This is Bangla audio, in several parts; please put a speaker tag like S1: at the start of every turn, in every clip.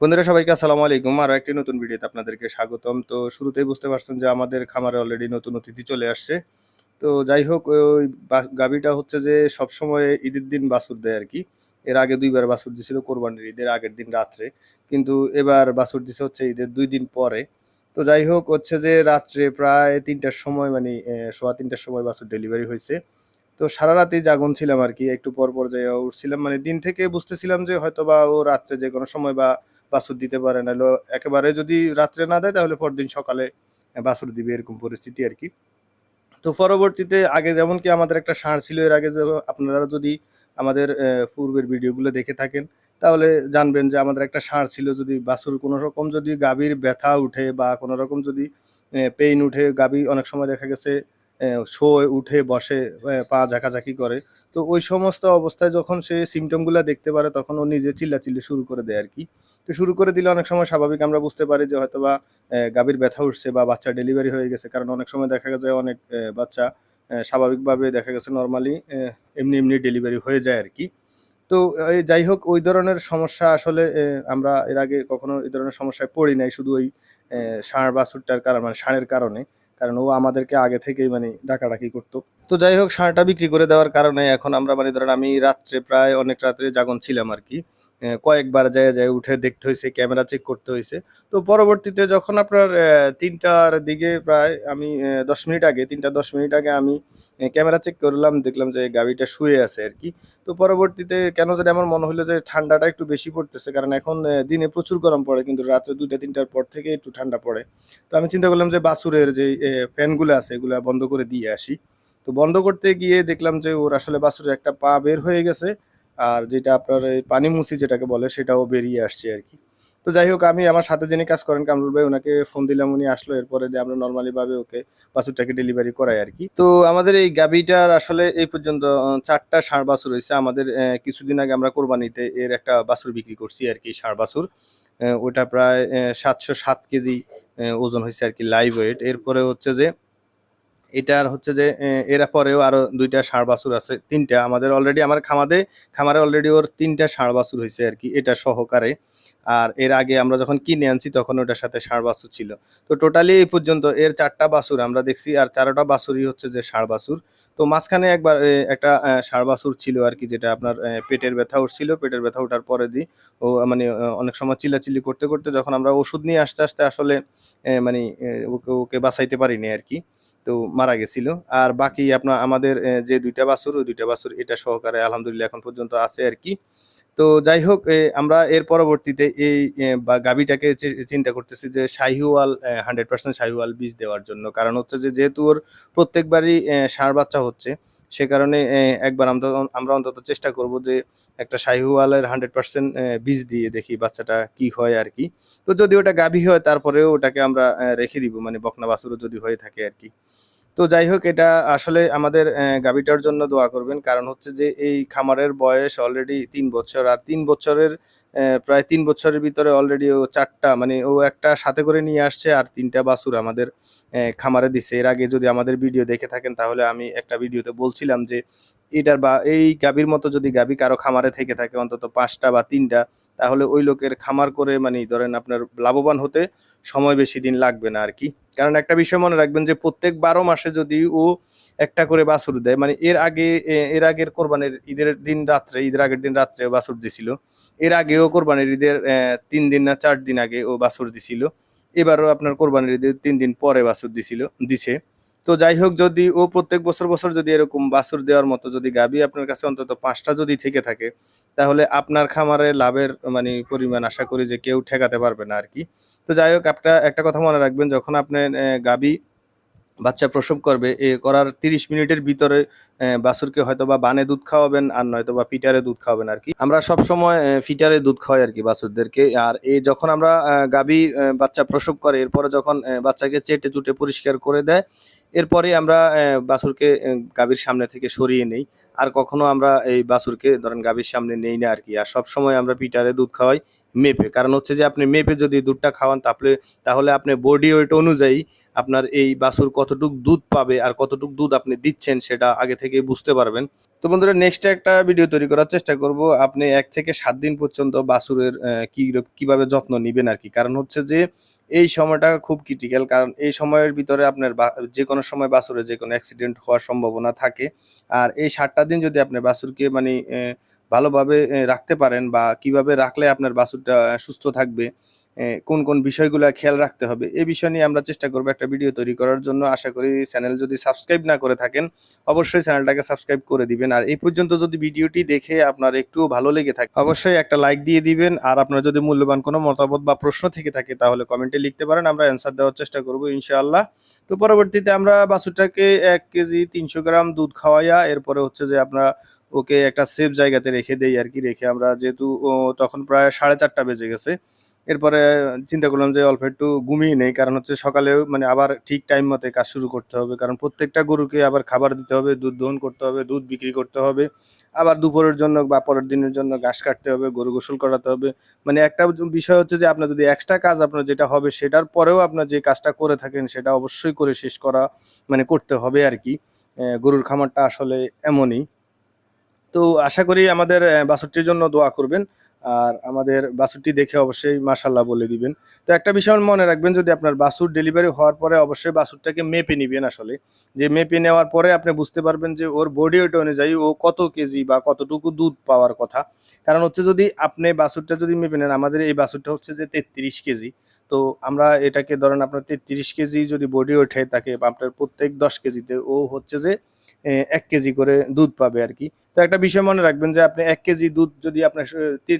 S1: বন্ধুরা, সবাইকে আসসালামু আলাইকুম। আরও একটি নতুন ভিডিওতে আপনাদেরকে স্বাগতম। তো শুরুতেই বুঝতে পারছেন যে আমাদের খামারে অলরেডি নতুন অতিথি চলে আসছে। তো যাই হোক, ওই গাভীটা হচ্ছে যে সবসময় ঈদের দিন বাছুর দেয় আর কি। এর আগে দুইবার বাছুর দিছিল কোরবানির ঈদের আগের দিন রাত্রে। কিন্তু এবার বাছুর দিছে হচ্ছে ঈদের দুই দিন পরে। তো যাই হোক, হচ্ছে যে রাত্রে প্রায় তিনটার সময় মানে সোয়া তিনটার সময় বাছুর ডেলিভারি হয়েছে। তো সারা রাতেই জাগন ছিলাম আর কি। একটু পর পর যাই উঠছিলাম। মানে দিন থেকে বুঝতেছিলাম যে হয়তো বা ও রাত্রে যে কোনো সময় বা বাছুর দিতে পারে না একেবারে যদি রাত্রে না দেয়, তাহলে পরদিন সকালে বাছুর দিবে, এরকম পরিস্থিতি আর কি। তো পরবর্তীতে আগে যেমন কি আমাদের একটা ষাঁড় ছিল, এর আগে আপনারা যদি আমাদের পূর্বের ভিডিওগুলো দেখে থাকেন, তাহলে জানবেন যে আমাদের একটা ষাঁড় ছিল যদি বাছুর কোনো রকম যদি গাভীর ব্যথা উঠে বা কোনো রকম যদি পেইন উঠে, গাভী অনেক সময় দেখা গেছে শোয়, উঠে, বসে পা ঝাঁকাঝাঁকি করে। তো ওই সমস্ত অবস্থায় যখন সে সিমটমগুলো দেখতে পারে, তখন ও নিজে চিল্লাচিল্লি শুরু করে দেয় আর কি তো শুরু করে দিলে অনেক সময় স্বাভাবিক আমরা বুঝতে পারি যে হয়তো বা গাভীর ব্যথা উঠছে বা বাচ্চা ডেলিভারি হয়ে গেছে। কারণ অনেক সময় দেখা যায় অনেক বাচ্চা স্বাভাবিকভাবে দেখা গেছে নর্মালি এমনি এমনি ডেলিভারি হয়ে যায় আর কি তো যাই হোক, ওই ধরনের সমস্যা আসলে আমরা এর আগে কখনো এই ধরনের সমস্যায় পড়ি নাই। শুধু ওই ষাঁড় বাছুরটার কারণ মানে ষাঁড়ের কারণে। কারণ ও আমাদেরকে আগে থেকেই মানে ডাকাডাকি করতো। তো যাই হোক, সারটা বিক্রি করে দেওয়ার কারণে এখন আমরা মানে ধরেন আমি রাত্রে প্রায় অনেক রাত্রে জাগন ছিলাম আর কি। কয়েকবার যায় যায় উঠে দেখতে হয়েছে ক্যামেরা চেক করতে হয়েছে তো পরবর্তীতে যখন আপনার তিনটার দিকে প্রায় আমি দশ মিনিট আগে, তিনটা দশ মিনিট আগে আমি ক্যামেরা চেক করলাম, দেখলাম যে গাড়িটা শুয়ে আছে আর কি। তো পরবর্তীতে কেন জানি আমার মনে হলো যে ঠান্ডাটা একটু বেশি পড়তেছে, কারণ এখন দিনে প্রচুর গরম পড়ে, কিন্তু রাত্রে দুইটা, তিনটার পর থেকে একটু ঠান্ডা পড়ে। তো আমি চিন্তা করলাম যে বাসুরের যে ফ্যানগুলো আছে, এগুলা বন্ধ করে দিয়ে আসি। তো বন্ধ করতে গিয়ে দেখলাম যে ওর আসলে বাছুরের একটা পা বের হয়ে গেছে আর যেটা আপনার এই পানি মুছি যেটাকে বলে, সেটাও বেরিয়ে আসছে আর কি। তো যাই হোক, আমি আমার সাথে যিনি কাজ করেন, কামরুল ভাই ওনাকে ফোন দিলাম, উনি আসলো। এরপরে যে আমরা নর্মালিভাবে ওকে বাছুরটাকে ডেলিভারি করাই আর কি। তো আমাদের এই গাবিটার আসলে এই পর্যন্ত চারটা ষাঁড় বাছুর হয়েছে। আমাদের কিছুদিন আগে আমরা কোরবানিতে এর একটা বাছুর বিক্রি করছি আর কি ষাঁড় বাছুর ওটা প্রায় সাতশো সাত কেজি ওজন হয়েছে আর কি লাইভ ওয়েট এরপরে হচ্ছে যে এটার হচ্ছে যে এর পরেও আরও দুইটা ষাঁড় বাছুর আছে, তিনটা। আমাদের অলরেডি আমার খামাদে, খামারে অলরেডি ওর তিনটা ষাঁড় বাছুর হয়েছে আর কি, এটা সহকারে। আর এর আগে আমরা যখন কিনে আনছি, তখন ওটার সাথে ষাঁড় বাছুর ছিল। তো টোটালি এই পর্যন্ত এর চারটা বাছুর আমরা দেখছি, আর চারোটা বাছুরই হচ্ছে যে ষাঁড় বাছুর। তো মাঝখানে একবার একটা ষাঁড় বাছুর ছিল আর কি, যেটা আপনার পেটের ব্যথা উঠছিল, পেটের ব্যথা ওঠার পরে দি ও মানে অনেক সময় চিল্লাচিল্লি করতে করতে যখন আমরা ওষুধ নিয়ে আস্তে আস্তে আসলে মানে ওকে ওকে বাঁচাইতে পারিনি আর কি। তো মারা গেছিল। আর বাকি আপনার আমাদের যে দুইটা বাছুর, ওই দুইটা বাছুর এটা সহকারে আলহামদুলিল্লাহ এখন পর্যন্ত আছে আর কি। তো যাই হোক আমরা এর পরবর্তীতে এই গাবিটাকে চিন্তা করতেছি যে শাহিওয়াল হান্ড্রেড পার্সেন্ট শাহিওয়াল বীজ দেওয়ার জন্য। কারণ হচ্ছে যে যেহেতু ওর প্রত্যেকবারই ষাঁড় বাচ্চা হচ্ছে সে কারণে একবার আমরা আমরা অন্তত চেষ্টা করব যে একটা শাহিওয়ালের হান্ড্রেড পার্সেন্ট বীজ দিয়ে দেখি বাচ্চাটা কি হয় আর কি। তো যদি ওটা গাভী হয়, তারপরেও ওটাকে আমরা রেখে দিব মানে বকনা বাছুরও যদি হয়ে থাকে আর কি। তো যাই হোক, এটা আসলে আমাদের গাভীটার জন্য দোয়া করবেন। কারণ হচ্ছে যে, এই খামারের বয়স অলরেডি তিন বছর, আর তিন বছরের প্রায় তিন বছরের ভিতরে অলরেডি ও চারটা মানে ও একটা সাথে করে নিয়ে আসছে আর তিনটা বাসুর আমাদের খামারে দিছে। এর আগে যদি আমাদের ভিডিও দেখে থাকেন তাহলে আমি একটা ভিডিওতে বলছিলাম যে এটার বা এই গাভীর মতো যদি গাভী কারও খামারে থেকে থাকে, অন্তত পাঁচটা বা তিনটা, তাহলে ওই লোকের খামার করে মানে ধরেন আপনার লাভবান হতে সময় বেশি দিন লাগবে না আর কি কারণ একটা বিষয় মনে রাখবেন যে, প্রত্যেক বারো মাসে যদি ও একটা করে বাছুর দেয় মানে এর আগে এর আগের কোরবানির ঈদের দিন রাত্রে, ঈদের আগের দিন রাত্রে ও বাছুর দিছিল। এর আগেও কোরবানির ঈদের তিন দিন না চার দিন আগে ও বাছুর দিছিল। এবারও আপনার কোরবানির ঈদের তিন দিন পরে বাছুর দিছিল, দিছে। তো যাই হোক যদি ও প্রত্যেক বছর বছর যদি এরকম বাছুর দেওয়ার মতো যদি গাবি আপনার কাছে অন্তত পাঁচটা যদি থেকে থাকে, তাহলে আপনার খামারে লাভের মানে পরিমাণ আশা করি যে কেউ ঠেকাতে পারবে না আর কি তো যাই হোক একটা একটা কথা মনে রাখবেন, যখন আপনি গাবি বাচ্চা প্রসব করবে, এ করার তিরিশ মিনিটের ভিতরে আহ, বাছুরকে হয়তো বা বানে দুধ খাওয়াবেন আর নয়তো বা পিটারে দুধ খাওয়াবেন আর কি। আমরা সব সময় ফিটারে দুধ খাওয়াই আর কি বাছুরদেরকে। আর এই যখন আমরা গাভী বাচ্চা প্রসব করে এরপরে যখন বাচ্চাকে চেটে চুটে পরিষ্কার করে দেয় এরপরে আমরা আহ, বাছুরকে গাভীর সামনে থেকে সরিয়ে নেই। আর কখনো আমরা এই বাছুরকে ধরেন গাভীর সামনে নেই না আর কি। আর সব সময় আমরা পিটারে দুধ খাওয়াই মেপে। কারণ হচ্ছে যে আপনি মেপে যদি দুধটা খাওয়ান তাহলে তাহলে আপনি বডি ওয়েট অনুযায়ী আপনার এই বাছুর কতটুক দুধ পাবে আর কতটুক দুধ আপনি দিচ্ছেন সেটা আগে থেকে থেকেই বুঝতে পারবেন। তো বন্ধুরা নেক্সট একটা ভিডিও তৈরি করার চেষ্টা করব। আপনি এক থেকে সাত দিন পর্যন্ত বাছুরের আহ, কি কীভাবে যত্ন নিবেন আর কি। কারণ হচ্ছে যে এই সময়টা খুব ক্রিটিক্যাল কারণ এই সময়ের ভিতরে আপনার যে কোনো সময় বাছুরে যে কোনো অ্যাক্সিডেন্ট হওয়ার সম্ভাবনা থাকে। আর এই সাতটা দিন যদি আপনি বাছুরকে মানে ভালোভাবে রাখতে পারেন বা কীভাবে রাখলে আপনার বাছুরটা আহ, সুস্থ থাকবে কোন কোন বিষয়গুলো খেয়াল রাখতে হবে এই বিষয় নিয়ে আমরা চেষ্টা করব একটা ভিডিও তৈরি করার জন্য। আশা করি চ্যানেল যদি সাবস্ক্রাইব না করে থাকেন, অবশ্যই চ্যানেলটাকে সাবস্ক্রাইব করে দিবেন। আর এই পর্যন্ত যদি ভিডিওটি দেখে আপনার একটু ভালো লেগে থাকে, অবশ্যই একটা লাইক দিয়ে দিবেন। আর আপনার যদি মূল্যবান কোনো মতামত বা প্রশ্ন থেকে থাকে, তাহলে কমেন্টে লিখতে পারেন, আমরা অ্যান্সার দেওয়ার চেষ্টা করব ইনশাআল্লাহ। তো পরবর্তীতে আমরা বাছুরটাকে এক কেজি তিনশো গ্রাম দুধ খাওয়াইয়া, এরপরে হচ্ছে যে আমরা ওকে একটা সেফ জায়গাতে রেখে দেই আর কি। রেখে আমরা যেহেতু তখন প্রায় সাড়ে চারটা বেজে গেছে। এরপরে চিন্তা করলাম যে অল্প একটু ঘুমিয়ে নেই কারণ হচ্ছে সকালে মানে আবার ঠিক টাইম মতে কাজ শুরু করতে হবে। কারণ প্রত্যেকটা গরুকে আবার খাবার দিতে হবে দুধ দহন করতে হবে দুধ বিক্রি করতে হবে। আবার দুপুরের জন্য বা পরের দিনের জন্য ঘাস কাটতে হবে গরু গোসল করাতে হবে। মানে একটা বিষয় হচ্ছে যে আপনার যদি এক্সট্রা কাজ আপনার যেটা হবে সেটার পরেও আপনার যে কাজটা করে থাকেন সেটা অবশ্যই করে শেষ করা মানে করতে হবে আর কি। গরুর খামারটা আসলে এমনই। তো আশা করি আমাদের আহ, জন্য দোয়া করবেন। আর আমাদের বাসুরটি দেখে অবশ্যই মাশাল্লাহ বলে দিবেন। তো একটা বিষয় মনে রাখবেন, যদি আপনার বাসুর ডেলিভারি হওয়ার পরে অবশ্যই বাসুরটাকে মেপে নিবেন আসলে। যে মেপে নেওয়ার পরে আপনি বুঝতে পারবেন যে ওর বডি ওয়েট অনুযায়ী ও কত কেজি বা কতটুকু দুধ পাওয়ার কথা। কারণ হচ্ছে যদি আপনি বাসুরটা যদি মেপে নেন, আমাদের এই বাসুরটা হচ্ছে যে তেত্রিশ কেজি তো আমরা এটাকে ধরেন আপনার তেত্রিশ কেজি যদি বডি ওঠে তাকে আপনার প্রত্যেক দশ কেজিতে ও হচ্ছে যে এক কেজি করে দুধ পাবে আর কি। তো একটা বিষয় মনে রাখবেন যে আপনি এক কেজি দুধ যদি আপনার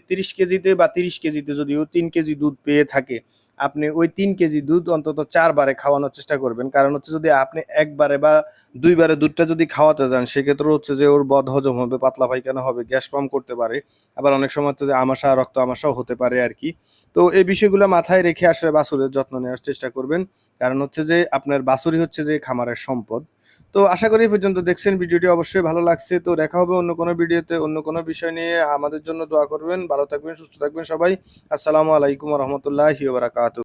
S1: তিরিশ কেজিতে বা তিরিশ কেজিতে যদিও তিন কেজি দুধ পেয়ে থাকে, আপনি ওই তিন কেজি দুধ অন্তত চারবারে খাওয়ানোর চেষ্টা করবেন। কারণ হচ্ছে যদি আপনি একবারে বা দুইবারে দুধটা যদি খাওয়াতে যান সেক্ষেত্রে হচ্ছে যে ওর বদ হজম হবে, পাতলা পায়খানা হবে, গ্যাস পাম্প করতে পারে। আবার অনেক সময় হচ্ছে যে আমাশা রক্ত আমাশাও হতে পারে আর কি। তো এই বিষয়গুলো মাথায় রেখে আসলে বাছুরের যত্ন নেওয়ার চেষ্টা করবেন। কারণ হচ্ছে যে আপনার বাছুরই হচ্ছে যে খামারের সম্পদ। তো আশা করি পর্যন্ত দেখছেন, ভিডিওটি অবশ্যই ভালো লাগছে। তো দেখা হবে অন্য কোনো ভিডিওতে, অন্য কোনো বিষয় নিয়ে। আমাদের জন্য দোয়া করবেন। ভালো থাকবেন, সুস্থ থাকবেন সবাই। আসসালামু আলাইকুম রহমতুল্লাহি বারাকাতু